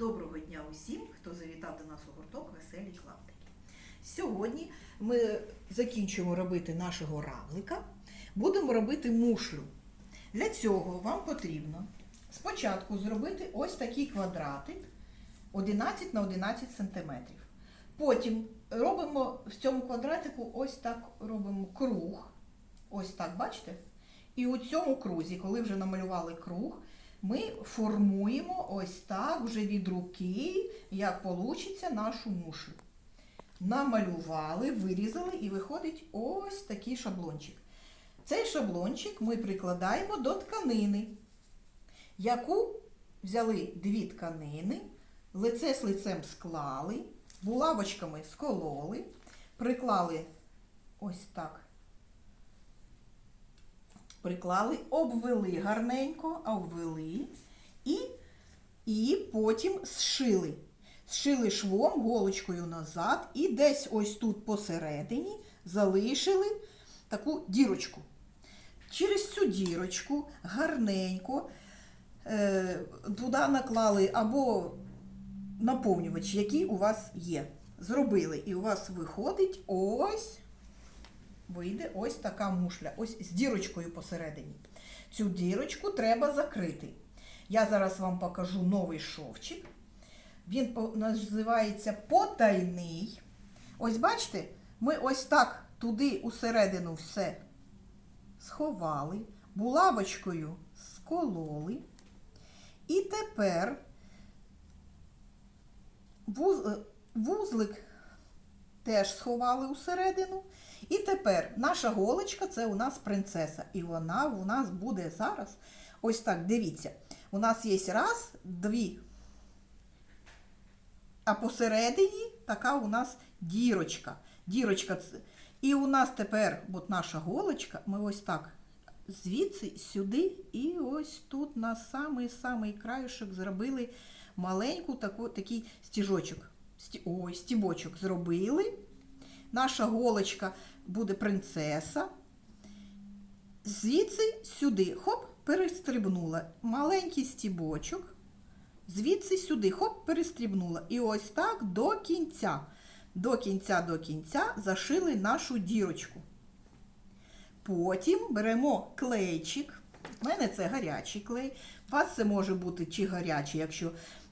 Доброго дня усім, хто завітав до нас у гурток Веселі клаптики. Сьогодні ми закінчуємо робити нашого равлика. Будемо робити мушлю. Для цього вам потрібно спочатку зробити ось такий квадратик 11 на 11 см. Потім робимо в цьому квадратику ось так робимо круг. Ось так, бачите? І у цьому крузі, коли вже намалювали круг, ми формуємо ось так вже від руки, як вийде нашу мушлю. Намалювали, вирізали і виходить ось такий шаблончик. Цей шаблончик ми прикладаємо до тканини, яку взяли дві тканини, лице з лицем склали, булавочками скололи, приклали ось так приклали, обвели гарненько, обвели і, і потім зшили. Зшили швом голочкою назад і десь ось тут посередині залишили таку дірочку. Через цю дірочку гарненько е, туди наклали або наповнювач, який у вас є. Зробили, і у вас виходить ось вийде ось така мушля, ось з дірочкою посередині. Цю дірочку треба закрити. Я зараз вам покажу новий шовчик. Він називається потайний. Ось бачите, ми ось так туди усередину все сховали, булавочкою скололи. І тепер вуз- вузлик теж сховали усередину. І тепер наша голочка це у нас принцеса. І вона у нас буде зараз. Ось так, дивіться. У нас є раз, дві. А посередині така у нас дірочка. Дірочка. І у нас тепер от наша голочка, ми ось так звідси сюди, і ось тут на самий-самий краюшок зробили маленьку таку, такий стіжочок. Ой, стібочок зробили. Наша голочка буде принцеса. Звідси сюди, хоп, перестрибнула. Маленький стібочок. Звідси сюди, хоп, перестрибнула. І ось так до кінця. До кінця, до кінця зашили нашу дірочку. Потім беремо клейчик. У мене це гарячий клей. У вас це може бути чи гарячий, якщо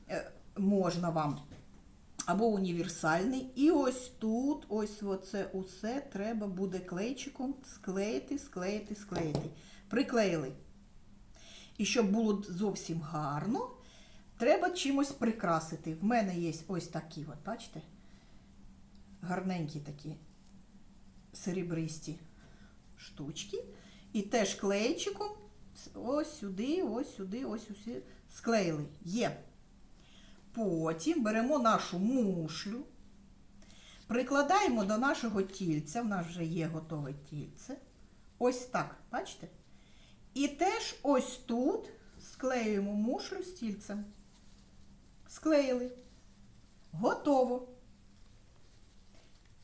е, можна вам або універсальний. І ось тут, ось оце усе треба буде клейчиком склеїти, склеїти, склеїти. Приклеїли. І щоб було зовсім гарно, треба чимось прикрасити. В мене є ось такі, от, бачите? Гарненькі такі серебристі штучки. І теж клейчиком ось сюди, ось сюди, ось сюди склеїли. Є. Потім беремо нашу мушлю, прикладаємо до нашого тільця, в нас вже є готове тільце. Ось так, бачите? І теж ось тут склеюємо мушлю з тільцем. Склеїли. Готово.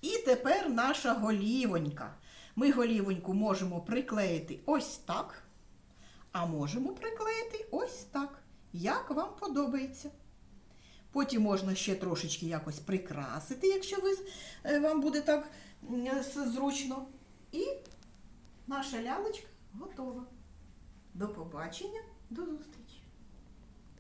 І тепер наша голівонька. Ми голівоньку можемо приклеїти ось так, а можемо приклеїти ось так, як вам подобається. Потім можна ще трошечки якось прикрасити, якщо ви, е, вам буде так зручно. І наша лялечка готова. До побачення, до зустрічі!